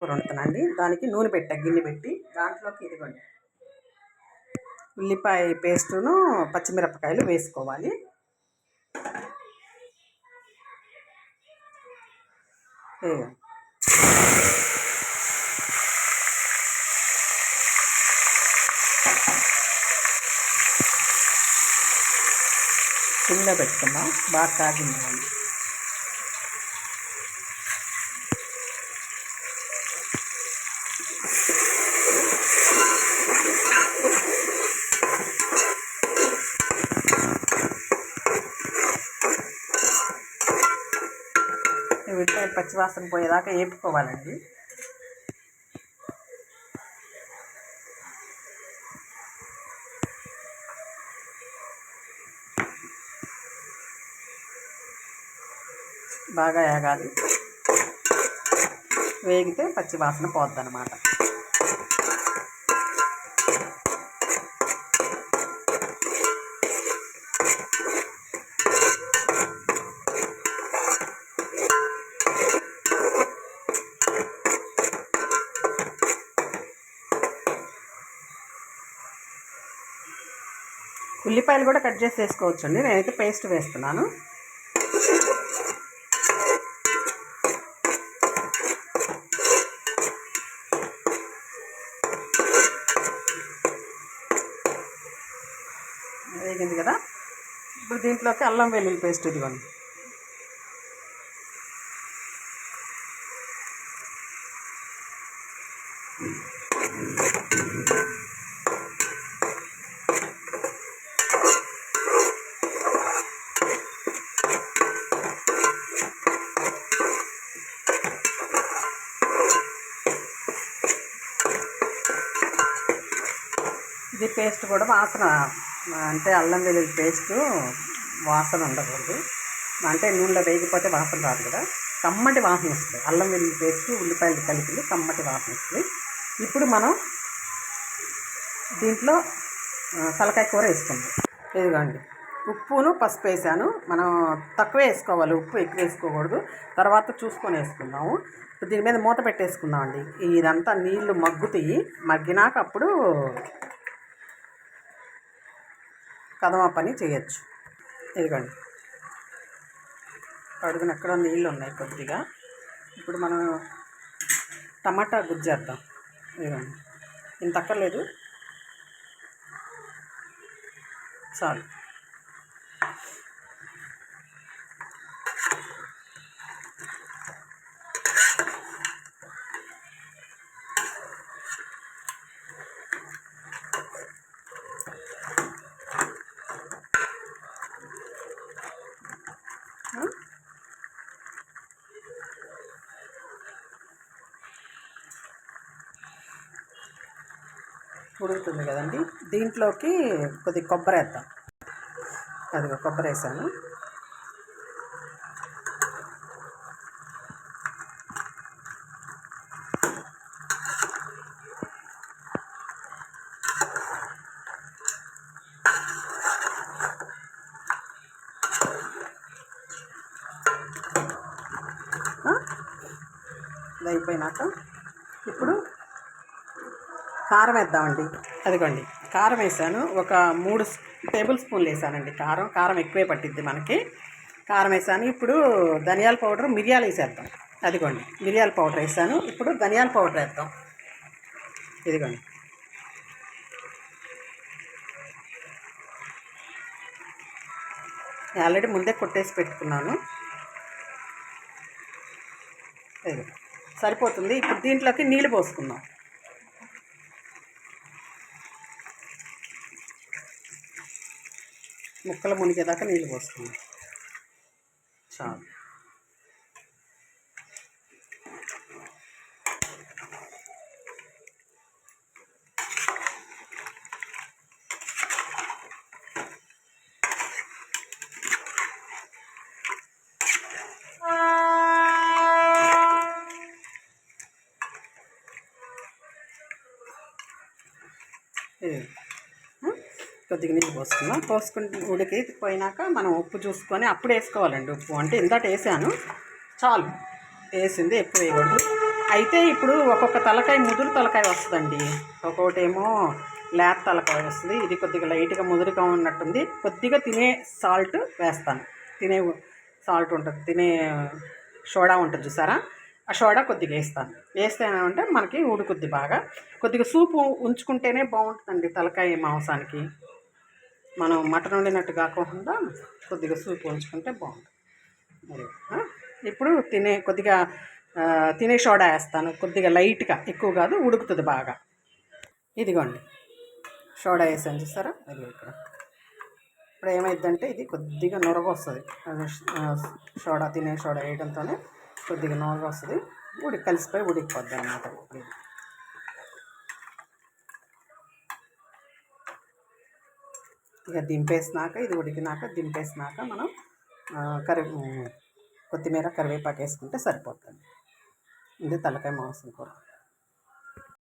కూర వండుతానండి దానికి నూనె పెట్టా గిన్నె పెట్టి. దాంట్లోకి ఇదిగోండి. ఉల్లిపాయ పేస్టును పచ్చిమిరపకాయలు వేసుకోవాలి. కింద పెట్టుకుందాం. బాగా కాగింది ఉల్లిపాయలు పచ్చివాసన పోయేదాకా వేపుకోవాలండి బాగా వేగాలి వేగితే పచ్చి వాసన ఉల్లిపాయలు కూడా కట్ చేసి వేసుకోవచ్చండి. నేనైతే పేస్ట్ వేస్తున్నాను. వేగింది కదా. ఇప్పుడు దీంట్లోకి అల్లం వెల్లుల్లి పేస్ట్ ఇదిగోండి. ఇది పేస్ట్ కూడా వాసన అంటే అల్లం వెల్లుల్లి పేస్ట్ వాసన ఉండకూడదు. అంటే నూనెలో వేగిపోతే వాసన రాదు కదా. కమ్మటి వాసన వస్తుంది. అల్లం వెల్లుల్లి పేస్ట్ ఉల్లిపాయలు కలిపి కమ్మటి వాసన వస్తుంది. ఇప్పుడు మనం దీంట్లో తలకాయ కూర వేసుకుందాం. ఇదిగోండి. ఉప్పును పసుపు వేసాను. మనం తక్కువ వేసుకోవాలి. ఉప్పు ఎక్కువ వేసుకోకూడదు. తర్వాత చూసుకొని వేసుకుందాము. ఇప్పుడు దీని మీద మూత పెట్టేసుకుందామండి. ఇదంతా నీళ్ళు మగ్గుతాయి. మగ్గినాక అప్పుడు కదమ పని చేయొచ్చు. ఇదిగోండి. అడుగున ఎక్కడో నీళ్ళు ఉన్నాయి కొద్దిగా. ఇప్పుడు మనం టమాటా గుజ్జేద్దాం. ఇదిగోండి. ఇంత అక్కర్లేదు. చాలు. ఉడుకుతుంది కదండి. దీంట్లోకి కొద్ది కొబ్బరి వేద్దాం. అదిగో కొబ్బరి వేసాను. అయిపోయినాక ఇప్పుడు కారం వేద్దామండి. అదిగోండి కారం వేసాను. ఒక మూడు టేబుల్ స్పూన్లు వేసానండి కారం. కారం ఎక్కువే పట్టిద్ది మనకి. కారం వేసాను. ఇప్పుడు ధనియాల పౌడర్ మిరియాలు వేసేద్దాం. అదిగోండి మిరియాల పౌడర్ వేసాను. ఇప్పుడు ధనియాల పౌడర్ వేద్దాం. ఇదిగోండి. ఆల్రెడీ ముందే కొట్టేసి పెట్టుకున్నాను. సరిపోతుంది. ఇప్పుడు దీంట్లోకి నీళ్ళు పోసుకుందాం. ముక్కలు మునిగేదాకా నీళ్ళు పోసుకుందాం చాలు Yeah. కొద్దిగా నీళ్ళు పోసుకున్నాం పోసుకుని ఉడికి పోయినాక మనం ఉప్పు చూసుకొని అప్పుడు వేసుకోవాలండి ఉప్పు. అంటే ఇందాక వేసాను చాలు. వేసింది ఎక్కువ వేయకూడదు. అయితే ఇప్పుడు ఒక్కొక్క తలకాయ ముదురు తలకాయ వస్తుందండి. ఒక్కొక్కటేమో లేత తలకాయ వస్తుంది. ఇది కొద్దిగా లైట్గా ముదురుగా ఉన్నట్టుంది. కొద్దిగా తినే సాల్ట్ వేస్తాను. తినే సాల్ట్ ఉంటుంది. తినే సోడా ఉంటుంది చూసారా? ఆ సోడా కొద్దిగా వేస్తాను. వేస్తేనంటే మనకి ఉడుకుద్ది బాగా. కొద్దిగా సూపు ఉంచుకుంటేనే బాగుంటుందండి తలకాయ మాంసానికి. మనం మటన్ వండినట్టు కాకుండా కొద్దిగా సూప్ ఉంచుకుంటే బాగుంటుంది. మరి ఇప్పుడు తినే కొద్దిగా తినే సోడా వేస్తాను. కొద్దిగా లైట్గా ఎక్కువ కాదు ఉడుకుతుంది బాగా. ఇదిగోండి. సోడా వేసాను చూసారా? అది ఇక్కడ. ఇప్పుడు ఏమైందంటే ఇది కొద్దిగా నొరగ వస్తుంది. సోడా తినే సోడా వేయడంతోనే కొద్దిగా నొరగ వస్తుంది. ఉడికి కలిసిపోయి ఉడికిపోద్ది అన్నమాట. ఇక దింపేసినాక ఇది ఉడికినాక దింపేసినాక మనం కరి కొత్తిమీర కరివేపాకు వేసుకుంటే సరిపోతుంది. ఇది తలకాయ మాంసం కూర.